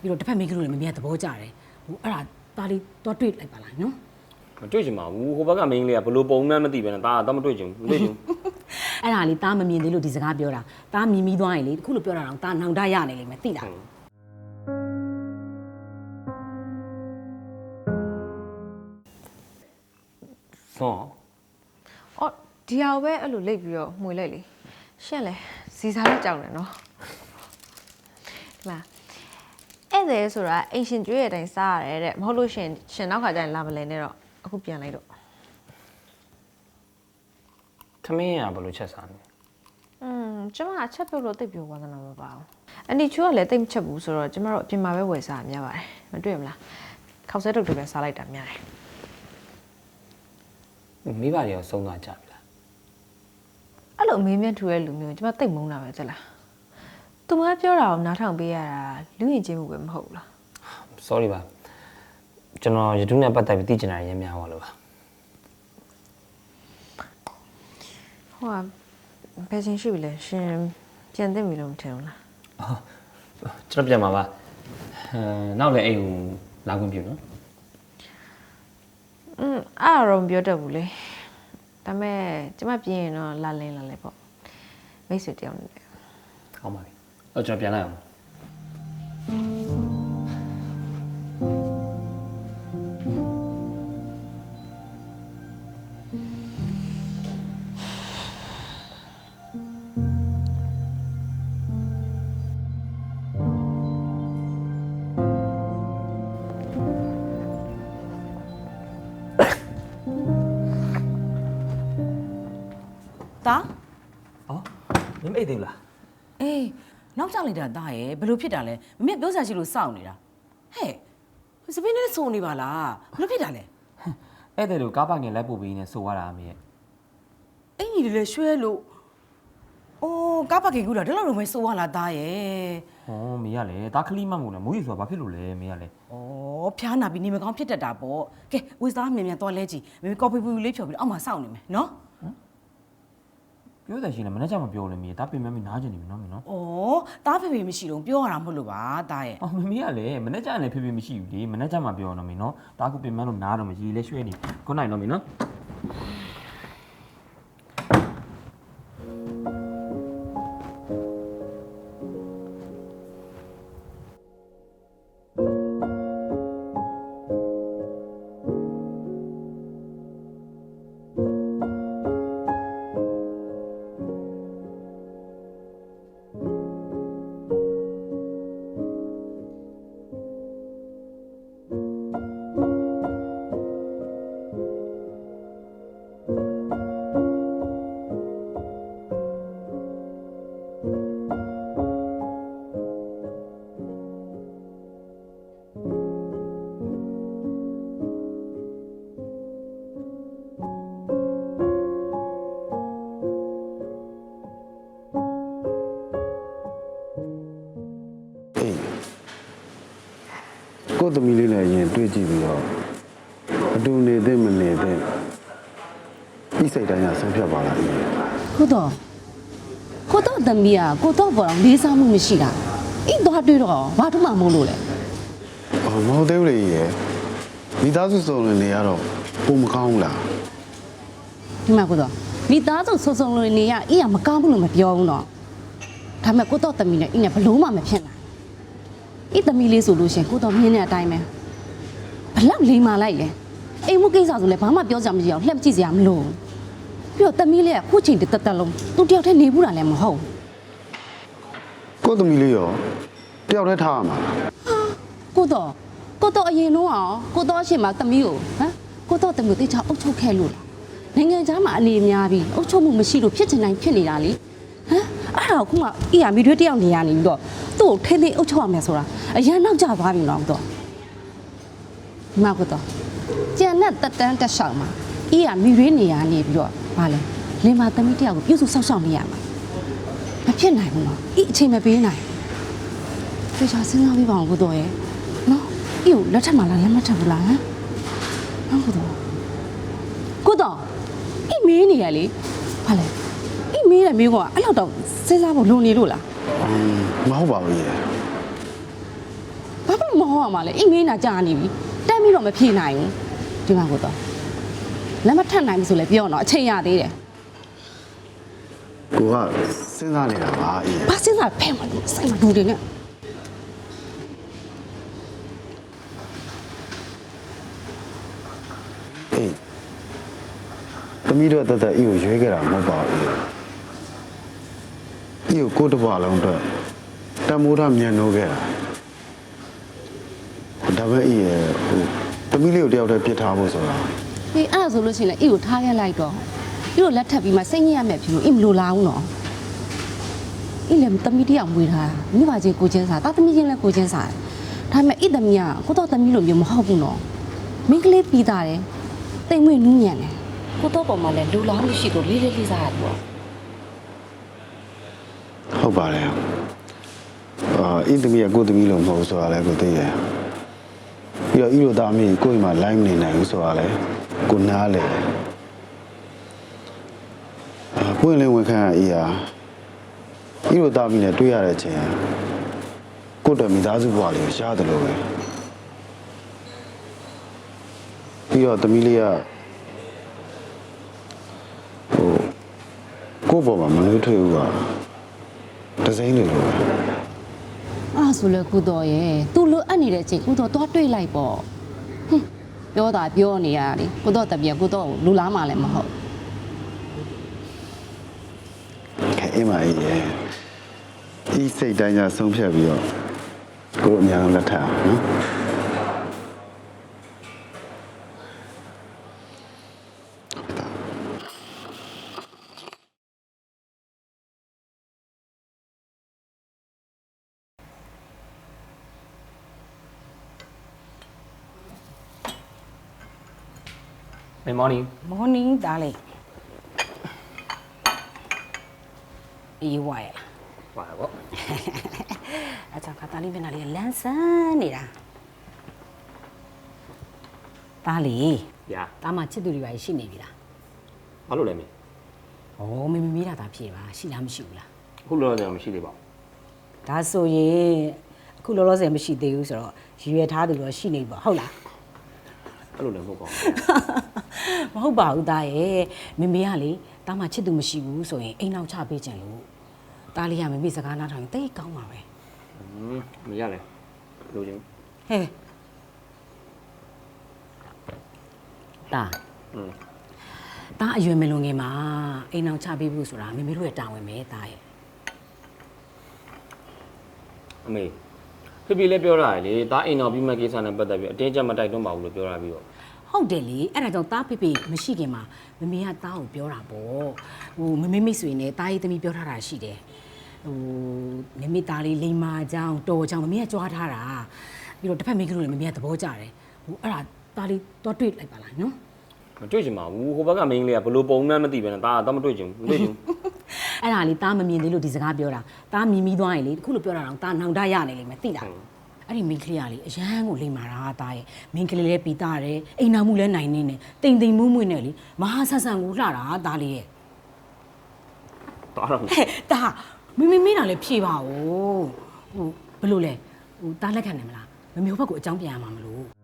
ပြီးတော့တစ်ဖက်မိန်းကလေးလည်းမမြတ်သဘောကျတယ်ဟိုအဲ့ဒါဒါလေးတော့တွေ့လိုက်ပါလားနော်မတွေ့ချင်ပါဘူးဟိုဘက်ကမင်းကလေးကဘလို့ပုံမှန်မသိပဲနဲ့ဒါတော့မတွေ့ချင်ဘူးမတွေ့ချင်ဘူးအဲ့ဒါလေးတားမမြင်သေးလို့ဒီစကားပြောတာတားမြင်ပြီးသွားရင်လေခုလိုပြောတာတော့တားနောင်တရနေလိမ့်မယ်သိလားဆောင်းအော်ဒီဟာကိုပဲအဲ့လိုလိတ်ပြီးတော့မှွေလိုက်လေရှင့်လေစီစားလေးကြောက်တယ်နော်ဒီမှာ ဧည့်သည်ဆိုတာအိမ်ရှင်ကျွေးတဲ့အတိုင်းစားရတယ်တဲ့မဟုတ်လို့ရှရင်ရှင်နောက်ခါကျရင်လာမလဲနဲ့တော့အခုပြန်လိုက်တော့သမင်းရဘလို့ချက်စားနေอืมကျမအချက်ပြုတ်လို့တိတ်ပြဝါသနာမပါဘူးအန်ဒီချူကလည်းတိတ်မချက်ဘူးဆိုတော့ကျမတို့အပြင်မှာပဲဝယ်စားရများပါတယ်မတွေ့ဘူးလားခောက်ဆဲတုတ်တွေပဲစားလိုက်တာများတယ်မိဘတွေရောဆုံးသွားကြပြီလားအဲ့လိုအမေးမြတ်ထူတဲ့လူမျိုးကျမတိတ်မုန်းတာပဲကြက်လား သူမပြောတာကိုနားထောင်ပေးရတာလူရင်ချင်းမှုပဲမဟုတ်ဘူးလား sorry ပါကျွန်တော်ရတုနဲ့ပတ်သက်ပြီးသိချင်တာရင်းများပါလို့ပါဟိုကဘယ်ချင်းရှိပြီလဲရှင်ပြန်သိပြီလို့မထင်ဘူးလားကျွန်တော်ပြန်ပါပါအဲနောက်လည်းအိမ်ကိုလာခွင့်ပြုနော်อืมအဲ့ဒါတော့မပြောတတ်ဘူးလေဒါပေမဲ့ကျမပြင်းရင်တော့လာလင်းလာလဲပေါ့မိတ်ဆွေတယောက်နေတယ်ကောင်းပါပြီ အဲ့ကျွန်တော်ပြန်လိုက်အော င်တာဟောမင်းအိတ်သေးလားအေးနောက်ကျလိုက်တာတာရဲ့ဘယ်လိုဖြစ်တာလဲမမေပြောစရာရှိလို့စောင့်နေတာဟဲ့စပင်းနဲ့စုံနေပါလားဘယ်လိုဖြစ်တာလဲအဲ့တဲ့လိုကားပါငယ်လိုက်ပို့ပြီးနေဆိုရတာအမေရဲ့အင်ကြီးတွေလည်းရွှဲလို့အိုးကားပါကေကူတာဒီလောက်တော့မစိုးရလားတာရဲ့ဟောမေကလည်းတားခလီမတ်မို့လဲမိုးရီဆိုတာဘာဖြစ်လို့လဲမေကလည်းဩဖျားနာပြီးနေမကောင်းဖြစ်တတ်တာပေါ့ကဲဝစ်သားမြန်မြန်သွားလဲကြည့်မမေကော်ဖီပူလေးဖြော်ပြီးတော့အောက်မှာစောင့်နေမယ်နော် ပြောတယ်ရှင်လည်းမနေ့ကမပြောလဲမေတားပင်မမီနားကျင်နေပြီနော်မေနော်ဩတားဖေဖေမရှိတော့ပြောရတာမဟုတ်လို့ပါတာရဲ့အော်မမေကလည်းမနေ့ကလည်းဖေဖေမရှိဘူးလေမနေ့ကမှပြောတော့မေနော်တားခုပင်မလို့နားတော့မကြီးလဲရွှဲနေခုနိုင်တော့မေနော် ကိုယ့်သမီးလေးလည်းအရင်တွေ့ကြည့်ပြီးတော့အတူနေသင့်မနေသင့်ဤစိတ်တိုင်းကဆုံးဖြတ်ပါလားအေးကိုတော့ကိုတော့သမီးอ่ะကိုတော့ပေါ်တော့လေးစားမှုမရှိတာအိတော့တွေ့တော့ဘာထမှမဟုတ်လို့လဲအော်မဟုတ်သေးဘူးလေကြီးရယ်မိသားစုစုံလင်နေရတော့ပုံမကောင်းဘူးလားဒီမှာကိုတော့မိသားစုဆုံဆုံလို့နေရအိရမကောင်းဘူးလို့မပြောဘူးတော့ဒါပေမဲ့ကိုတော့သမီးနဲ့အိနဲ့ဘလို့မှမဖြစ်နိုင် အိသမီးလေးဆိုလို့ရှရင်ကိုတော့မြင်းတဲ့အတိုင်းပဲဘလောက်လိမ်မာလိုက်လဲအိမ်မှုကိစ္စဆိုလဲဘာမှပြောစရာမရှိအောင်လှက်ကြည့်စရာမလိုဘူးပြီးတော့သမီးလေးကခုချိန်တစ်သက်သက်လုံးသူတယောက်တည်းနေဘူးတာလည်းမဟုတ်ဘူးကိုယ့်သမီးလေးရောတယောက်တည်းထားရမှာလားကိုတော့ကိုတော့အရင်လုံးအောင်ကိုတော့အရှင်မသမီးကိုဟမ်ကိုတော့သမီးကိုတိတ်ချအုပ်ချုပ်ခဲ့လို့လားနိုင်ငံသားမှာအနေများပြီးအုပ်ချုပ်မှုမရှိလို့ဖြစ်ချင်တိုင်းဖြစ်နေတာလေဟမ်အဲ့ဒါကိုခုမှအီယာမီတွေတယောက်နေရနေပြီးတော့ သူ့ကိုထိမ့်သိမ်းအုပ်ချုပ်ရမယ်ဆိုတာအရန်နောက်ကျသွားပြီတော့တော့ဒီမှာကိုတော့ကျန်တဲ့တက်တန်းတက်ဆောင်မှာအီယာမီတွေနေရနေပြီးတော့ဗာလဲလင်မသမီးတယောက်ကိုပြုစုဆောက်ရှောက်နေရမှာမဖြစ်နိုင်ဘူးနော်အီအချိန်မပေးနိုင်ဘူးသေချာစဉ်းစားပြီးပါအောင်ကိုတော်ရဲ့နော်အေးကိုလက်ထက်မှာလားလက်မထက်ဘူးလားဟမ်နော်ကိုတော်ကိုတော်အေးမေးနေရလေဘာလဲအေးမေးတယ်မေးကွာအဲ့လောက်တော့စဉ်းစားဖို့လုံနေလို့လားအင်း မဟုတ်ပါဘူးကြီးရယ်ဘာမှမဟုတ်ရမှာလဲအိမ်မင်းနာကြာနေပြီတမ်းပြီးတော့မဖြေနိုင်ဘူးဒီမှာကိုတော့လက်မထပ်နိုင်ဘူးဆိုလဲပြောတော့အချိန်ရသေးတယ်ကိုကစဉ်းစားနေတာပါအေးဘာစဉ်းစားဖဲမလို့စိတ်မဒူတယ်နဲ့အေးသမီးတို့တသက်အေးကိုရွေးခဲ့တာမဟုတ်ပါဘူး အေးကိုကိုယ့်တစ်ဘဝလုံးအတွက်တမိုးထားမြန်နိုးခဲ့တာဒါပေမဲ့အေးရဲ့ဟိုသမီးလေးကိုတယောက်တည်းပြစ်ထားဖို့ဆိုတာဒီအဲ့ဒါဆိုလို့ရှိရင်လည်းအိကိုထားခဲ့လိုက်တော့ပြီးတော့လက်ထပ်ပြီးမှစိတ်ညစ်ရမယ်ဖြစ်လို့အိမလိုလားဘူးနော်အိလည်းတမီတယောက်မွေးထားမိဘချင်းကိုချင်းစားတာသမီချင်းလည်းကိုချင်းစားဒါပေမဲ့အိသမီးကကိုတော့သမီးလိုမျိုးမဟုတ်ဘူးနော်မင်းကလေးပြီးသားတယ်တိမ်မွေ့နူးညံ့တယ်ကိုတော့ပေါ်မှာလည်းလူလားမှုရှိကိုလေးလေးလေးစားရတယ်ပေါ့ ဟုတ်ပါတယ်အာအေးသမီးကကိုယ့်သမီးလို့မဟုတ်ဘူးဆိုတာလည်းကိုသိတယ်ပြီးတော့ဤလိုသားမီးကိုယ့်အိမ်မှာ live မနေနိုင်ဘူးဆိုတာလည်းကိုနားလေတယ်အာပွင့်လင်းဝန်ခံရအေးဟာဤလိုသားမီးနဲ့တွေ့ရတဲ့အချိန်ကိုယ့်အတွက်မိသားစုဘဝလေးကိုရှားတယ်လို့ပဲပြီးတော့သမီးလေးကဟိုကိုယ့်ဘောမှာမနှွေးထွေးဘူးက ဒဇိမ့်လေးလိုပဲအဲ့ဒါဆိုလေကုတော်ရဲ့သူလိုအပ်နေတဲ့အချိန်ကုတော်သွားတွေ့လိုက်ပေါ့ဟင်းပြောတာပြောနေရတာလေကုတော်တပြက်ကုတော်ကိုလူလားမှလည်းမဟုတ်ခဲအိမ်မကြီးရဲ့ဤစိတ်တိုင်းညာဆုံးဖြတ်ပြီးတော့ကိုယ်အများဆုံးလက်ထပ်အောင်နော် Good morning morning darling အေးဝါရပါတော့အချောင်ခါတာလေးမျက်နှာလေးကလန်းဆန်းနေတာတားလေညာတားမချစ်သူတွေပါရှိနေပြီလားဘာလို့လဲမင်း။ဩမမေမေးတာဒါဖြေပါရှိလားမရှိဘူးလားအခုလောလောဆယ်မရှိသေးပါဘူး။ဒါဆိုရင်အခုလောလောဆယ်မရှိသေးဘူးဆိုတော့ရည်ရွယ်ထားသူတော့ရှိနေပြီပေါ့ဟုတ်လား အဲ့လိုလည်းမဟုတ်ပါဘူး။မဟုတ်ပါဘူးတားရဲ့မေမေကလေတားမချစ်သူမရှိဘူးဆိုရင်အိမ်နောက်ချပေးကြလို့တားလေးကမေမေစကားနားထောင်ရင်တိတ်ကောင်းပါပဲဟင်းမရလဲလိုချင်။ဟဲ့တားอืมတားအရွယ်မလွန်ခင်မှာအိမ်နောက်ချပေးဖို့ဆိုတာမေမေတို့ရဲ့တာဝန်ပဲတားရဲ့အမေ ဖေဖေလည်းပြောတာလေတားအိမ်တော်ပြီးမှကိစ္စနဲ့ပတ်သက်ပြီးအတင်းကြပ်မတိုက်တွန်းပါဘူးလို့ပြောတာပြီးတော့ဟုတ်တယ်လေအဲ့ဒါကြောင့်တားဖေဖေမရှိခင်မှာမမေကတားကိုပြောတာပေါ့ဟိုမမေမိတ်ဆွေနဲ့တားရေးသမီးပြောထားတာရှိတယ်ဟိုမမေသားလေးလိမ္မာကြောင်တော်ကြောင်မမေကကြွားထားတာပြီးတော့တစ်ဖက်မိန်းကလေးလည်းမမေကသဘောကျတယ်ဟိုအဲ့ဒါတားလေးတော့တွေ့လိုက်ပါလားနော်မတွေ့ချင်ပါဘူးဟိုဘက်ကမင်းကလေးကဘလို့ပုံမှန်မသိပဲနဲ့တားတော့မတွေ့ချင်ဘူးမတွေ့ချင်ဘူး အဲ့ဒါလေးတားမမြင်သေးလို့ဒီစကားပြောတာတားမြင်ပြီးသွားရင်လေခုလိုပြောတာတော့တားနောင်တရနေလိမ့်မယ်သိလားအဲ့ဒီမိန်းကလေးကလေအရန်ကိုလိမ္မာတာတားရဲ့မိန်းကလေးလည်းပြီးသားတယ်အိမ်နာမှုလည်းနိုင်နေတယ်တိမ်တိမ်မွေ့မွေ့နဲ့လေမဟာဆန်ဆန်ကိုလှတာတားလေးရဲ့တားတော့ဟဲ့တာမမေမေးတာလည်းဖြေပါဦးဟိုဘယ်လိုလဲဟိုတားလက်ခံနိုင်မလားမမေဟိုဘက်ကိုအကြောင်းပြန်ရမှာမလို့